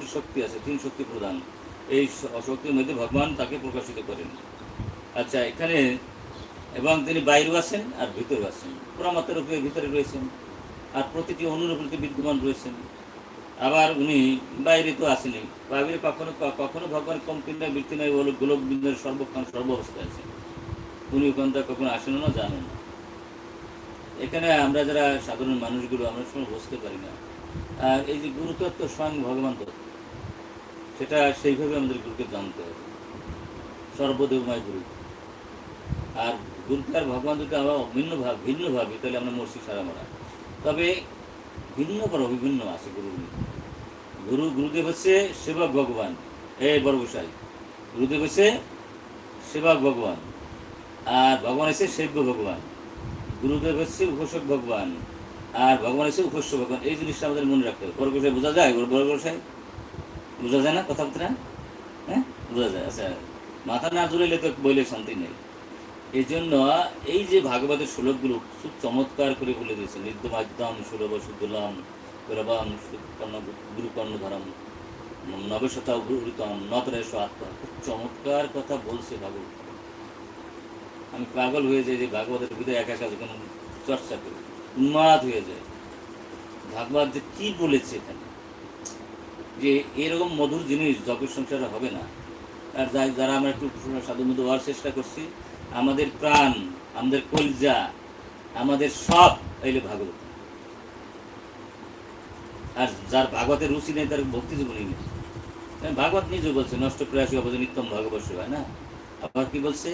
কোটি শক্তি আছে, তিন শক্তি প্রদান এই শক্তির মধ্যে ভগবান তাকে প্রকাশিত করেন। আচ্ছা এখানে এবং তিনি বাইরেও আছেন আর ভিতরেও আছেন। পরমাত্মার উপরে ভিতরে রয়েছেন আর প্রতিটি অনুর উপরে বিদ্যমান রয়েছেন। আবার উনি বাইরে তো আসেনি। বাইরে কখনো কখনো ভগবান কমতি নয় বৃত্তি নয় গোলক বিন্দুর সর্বক্ষণ, সর্বাবস্থায় আছেন। উনি ওখানটা কখনো আসেন না জানেন এখানে আমরা যারা সাধারণ মানুষগুলো, আমরা সময় বুঝতে পারি না। আর এই যে গুরুতত্ত্ব স্বয়ং ভগবান তত্ত্ব সেটা সেইভাবে আমাদের গুরুকে জানতে হবে। সর্বদেবময় গুরু। আর গুরুকে আর ভগবান যদি আমরা ভিন্ন ভাব ভিন্ন ভাবি তাহলে আমরা মরছি সারা মারা। তবে ভিন্ন পর অভিভিন্ন আছে গুরু গুরু, গুরুদেব হচ্ছে সেবক ভগবান। এই বড় গোসাই গুরুদেব হচ্ছে সেবক ভগবান। আর ভগবান হচ্ছে সেব্য ভগবান। গুরুদেব হচ্ছে উপাসক ভগবান। আর ভগবান হচ্ছে উপাস্য ভগবান। এই জিনিসটা আমাদের মনে রাখতে হবে। বড় গোসাই বোঝা যায়? বড় গোসাই বোঝা যায় না কথাবার্তা? হ্যাঁ? বোঝা যায় আচ্ছা। মাথা না জুড়াইলে তো বইলে শান্তি নেই। এই জন্য এই যে ভাগবতের শ্লোকগুলো খুব চমৎকার করে বলে দিয়েছে, নিদ্যমাদ্যম সুলভ সুদুলম গৌরবম কর্ণ গুরুকর্ণ ধরম নবশতা উগ্রতম নতরেশ আত্মা। খুব চমৎকার কথা বলছে ভাগবত। আমি পাগল হয়ে যাই যে ভাগবতের ভিতরে একা একা যখন চর্চা করি। উন্মাদ হয়ে যায় ভাগবত যে কি বলেছে এখানে? যে এরকম মধুর জিনিস জগৎ সংসারে হবে না আর যাই যারা আমরা একটু সাধু মধু হওয়ার চেষ্টা করছি আমাদের প্রাণ আমাদের কলজা আমাদের সব এলে ভাগবত। আর যার ভাগবতের রুচি নেই তার ভক্তি জীবনই নেই। হ্যাঁ, ভাগবত নিজে বলছে নষ্ট প্রয়াসী অবধি নিত্যম ভাগবত হয় না? আবার কি বলছে?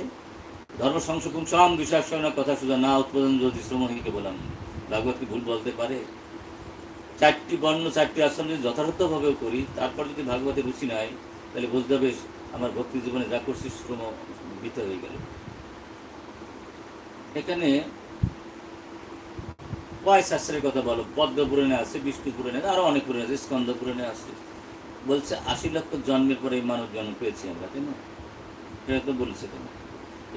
ধর্ম সংশোধন সম বিশ্বাস কথা শুধু না উৎপাদন যদি শ্রমহীনকে বললাম। ভাগবত কি ভুল বলতে পারে? চারটি বর্ণ চারটি আশ্রম যদি যথাযথভাবেও করি তারপর যদি ভাগবতে রুচি নাই তাহলে বুঝতে হবে আমার ভক্তি জীবনে যা করছি শ্রম বৃথা হয়ে গেল। এখানে কয় শাস্ত্রের কথা বলো। পদ্ম পুরাণে আছে বিষ্ণু পুরাণে আছে, আরও অনেক পুরাণে আছে স্কন্দ পুরাণে আছে। বলছে আশি লক্ষ জন্মের পরে এই মানব জন্ম পেয়েছি আমরা তাই না? এটা তো বলছে কেন?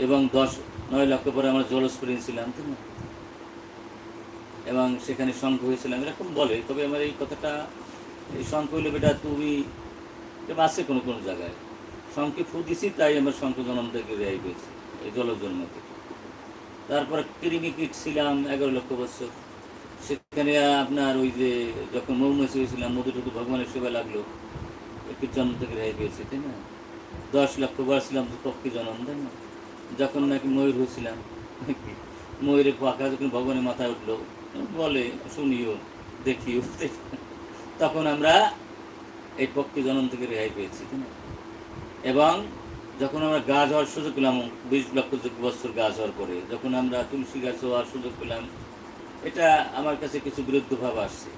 এবং দশ নয় লক্ষ পরে আমরা জলস্ফুরিন ছিলাম তাই না? এবং সেখানে শঙ্খ হয়েছিলাম এরকম বলে, তবে আমার এই কথাটা, এই শঙ্খ হইলে বেটা তুমি এটা কোনো কোনো জায়গায়। শঙ্খে ফু দিছি, তাই আমার শঙ্খ জন্ম থেকে রেয়াই পেয়েছি এই জলজন্ম থেকে। তারপরে কৃমি কীট ছিলাম এগারো লক্ষ বছর। সেখানে আপনার ওই যে যখন মৌমাছি হয়েছিলাম মধু টুধু ভগবানের সেবা লাগল, একটু জন্ম থেকে রেহাই পেয়েছি, তাই না? দশ লক্ষ বার ছিলাম পক্ষে জন্ম, তাই না? যখন নাকি ময়ূর হয়েছিলাম ময়ূরের পাখা যখন ভগবানের মাথায় উঠল বলে, শুনিও, দেখিও। তখন আমরা এই পক্ষে জন্ম থেকে রেহাই পেয়েছি এবং যখন আমরা গাছ হওয়ার সুযোগ পেলাম, বিশ লক্ষ বছর গাছ হওয়ার পরে, যখন আমরা তুলসী গাছ হওয়ার সুযোগ পেলাম, এটা আমার কাছে কিছু বিরুদ্ধ ভাব আসছে।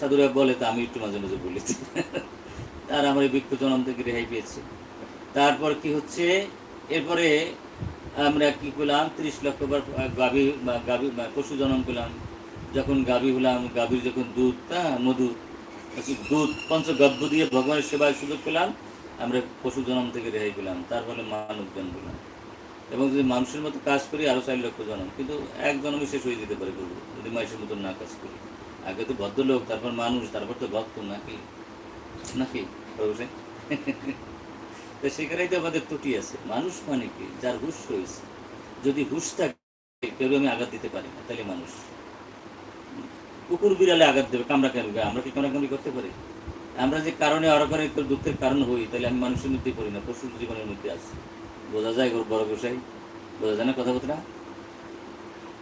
সাধুরা বলে, তা আমি একটু মাঝে মাঝে বলেছি আর আমার এই বৃক্ষ জন্ম থেকে রেহাই পেয়েছি। তারপর কি হচ্ছে? এরপরে আমরা কি করলাম? তিরিশ লক্ষ বার গাভী গাভী পশু জন্ম করলাম। যখন গাভী হলাম, গাভীর যখন দুধ হ্যাঁ মধু দুধ, পঞ্চগব্য দিয়ে ভগবানের সেবায় সুযোগ পেলাম, আমরা পশু জন্ম থেকে রেহাই পেলাম। তার ফলে মানব জন্ম পেলাম এবং যদি মানুষের মতো কাজ করি আরও চার লক্ষ জন্ম। কিন্তু এক জন্মে শেষ হয়ে যেতে পারে প্রভু। যদি মানুষের মতো না কাজ করি। আগে তো ভদ্রলোক, তারপর মানুষ, তারপর তো ভক্ত, নাকি? নাকি? তো সেখানেই তো আমাদের ত্রুটি আছে। মানুষ মানে কি? যার হুশ রয়েছে। যদি হুশ থাকে, কেউ আমি আঘাত দিতে পারি না, তাহলে মানুষ। কুকুর বিড়ালে আঘাত দেবে, কামড়া কামড়া আমরা কি কামড়া কামড়ি করতে পারি? আমরা যে কারণে অরকারে দুঃখের কারণ হই, তাহলে আমি মানুষের মধ্যেই পড়ি না, পশুর জীবনের মধ্যে আছি। বোঝা যায় বড় গোসাই? বোঝা যায় না কথাবার্তা?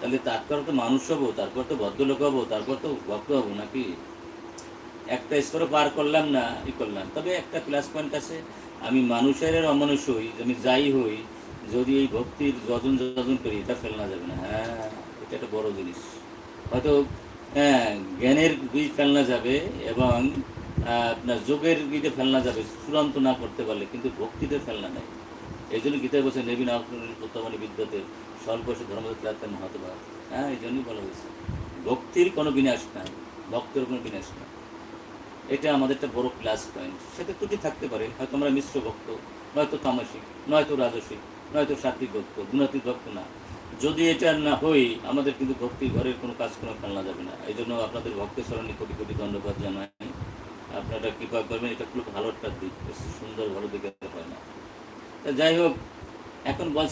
তাহলে তারপর তো মানুষ হব, তারপর তো ভদ্রলোক হব, তারপর তো ভক্ত হব নাকি? একটা স্তরে পার করলাম না, ই করলাম। তবে একটা প্লাস পয়েন্ট আছে আমি মানুষের অমানুষ হই, আমি যাই হই, যদি এই ভক্তির যজন যজন করি, এটা ফেলনা যাবে না। হ্যাঁ এটা একটা বড় জিনিস। হয়তো হ্যাঁ জ্ঞানের বীজ ফেলনা যাবে এবং আপনার যোগের গীতে ফেলনা যাবে, চূড়ান্ত না করতে পারলে, কিন্তু ভক্তিতে ফেলনা নেই। এই জন্য গীতায় বলছে নেবিন বর্তমানে বিদ্যাতে, স্বল্প ধর্মযাত্রা মহাত্মা। হ্যাঁ এই জন্যই বলা হয়েছে। ভক্তির কোনো বিনাশ নাই, ভক্তের কোনো বিনাশ নাই। এটা আমাদের একটা বড় প্লাস পয়েন্ট সেটা ত্রুটি থাকতে পারে, হয়তো আমরা মিশ্র ভক্ত, নয়তো তামাসিক নয়তো রাজসিক, নয়তো সাত্বিক ভক্ত গুণাতীত ভক্ত না। যদি এটা না হই, আমাদের কিন্তু ভক্তি ঘরের কোনো কাজ কোনো ফেলনা যাবে না। এই জন্য আপনাদের ভক্তের স্মরণে কোটি কোটি ধন্যবাদ জানাই। আপনারা কৃপা করবেন, এটা খুব ভালো একটা দিক। সুন্দর, ভালো দিকে হয় না। তা যাই হোক, এখন বলছে